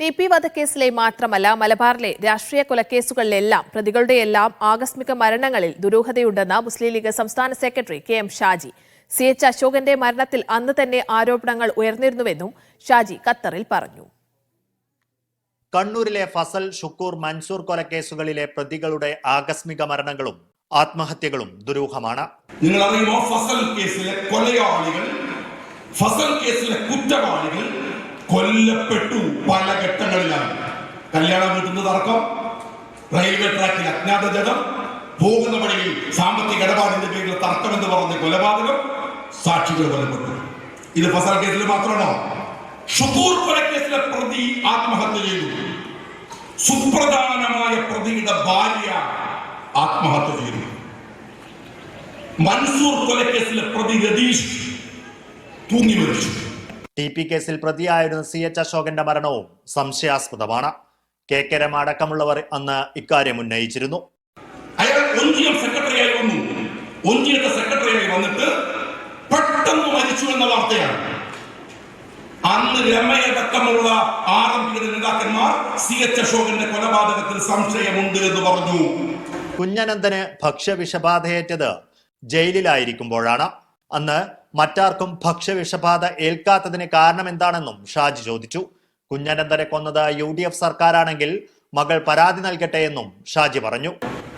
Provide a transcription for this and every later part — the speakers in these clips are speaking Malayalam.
ടി പി വധക്കേസിലെ മാത്രമല്ല മലബാറിലെ രാഷ്ട്രീയ കൊലക്കേസുകളിലെല്ലാം പ്രതികളുടെയെല്ലാം ആകസ്മിക മരണങ്ങളിൽ ദുരൂഹതയുണ്ടെന്ന് മുസ്ലിം ലീഗ് സംസ്ഥാന secretary K M Shaji. C H അശോകന്റെ മരണത്തിൽ അന്ന് തന്നെ ആരോപണങ്ങൾ ഉയർന്നിരുന്നുവെന്നും ഷാജി ഖത്തറിൽ പറഞ്ഞു. കണ്ണൂരിലെ ഫസൽ ഷുക്കൂർ മൻസൂർ കൊലക്കേസുകളിലെ പ്രതികളുടെ ആകസ്മിക മരണങ്ങളും ആത്മഹത്യകളും ദുരൂഹമാണ്. നിങ്ങൾ അറിയുമോ ഫസൽ കേസിലെ കൊലയാളികൾ ഫസൽ കേസിലെ കുറ്റവാളികൾ കൊല്ലപ്പെട്ടു പല ഘട്ടങ്ങളിലാണ്. കല്യാണം വീട്ടിൽ തർക്കം റെയിൽവേ ട്രാക്കിൽ അജ്ഞാത ജഡം പോകുന്ന വഴിയിൽ സാമ്പത്തിക ഇടപാടിന്റെ പേരിൽ തർക്കം എന്ന് പറഞ്ഞ കൊലപാതകം സാക്ഷികൾ കൊല്ലപ്പെട്ടു. ഇത് ഫസൽ കേസിൽ മാത്രമാണോ? ഷുക്കൂർ കൊലക്കേസിലെ പ്രതി ആത്മഹത്യ ചെയ്തു. സുപ്രധാനമായ പ്രതിയുടെ ഭാര്യ ആത്മഹത്യ ചെയ്തു. മൻസൂർ കൊലക്കേസിലെ പ്രതി രതീഷ് തൂങ്ങി മരിച്ചു. ടി പി കേസിൽ പ്രതിയായിരുന്ന സി എച്ച് അശോകന്റെ മരണവും സംശയാസ്പദമാണ്. കെ കെ രമ അടക്കമുള്ളവർ അന്ന് ഇക്കാര്യം ഉന്നയിച്ചിരുന്നു. അയാൾ ഒഞ്ചിയം സെക്രട്ടറിയായി വന്നു. ഒഞ്ചിയത്തെ സെക്രട്ടറിയായി വന്നിട്ട് പെട്ടെന്ന് മരിച്ചു എന്ന വാർത്തയാണ്. അന്ന് രമയടക്കമുള്ള ആർ എം പിയുടെ നേതാക്കന്മാർ സി എച്ച് അശോകന്റെ കൊലപാതകത്തിൽ സംശയമുണ്ട് എന്ന് പറഞ്ഞു. കുഞ്ഞനന്ദന് ഭക്ഷ്യവിഷബാധയേറ്റത് ജയിലിലായിരിക്കുമ്പോഴാണ്. അന്ന് മറ്റാർക്കും ഭക്ഷ്യവിഷബാധ ഏൽക്കാത്തതിന് കാരണം എന്താണെന്നും ഷാജി ചോദിച്ചു. കുഞ്ഞനന്തരെ കൊന്നത് യു ഡി എഫ് സർക്കാരാണെങ്കിൽ മകൾ പരാതി നൽകട്ടെ എന്നും ഷാജി പറഞ്ഞു.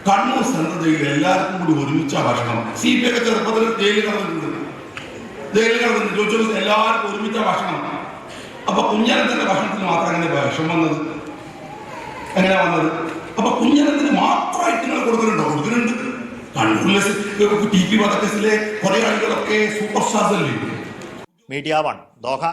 കണ്ണൂർ സെൻട്രൽ എല്ലാവർക്കും ഭക്ഷണം എല്ലാവർക്കും മാത്രം അപ്പൊ കുഞ്ഞനത്തിന് മാത്രമായിട്ട് നിങ്ങൾ കൊടുക്കുന്നുണ്ടോ കൊടുക്കുന്നുണ്ട് കണ്ണൂരിലെ ടി പി വധക്കേസിലെ കുറെ ആളുകളൊക്കെ സൂപ്പർ സ്റ്റാർസ് അല്ലേ മീഡിയ വൺ ദോഹ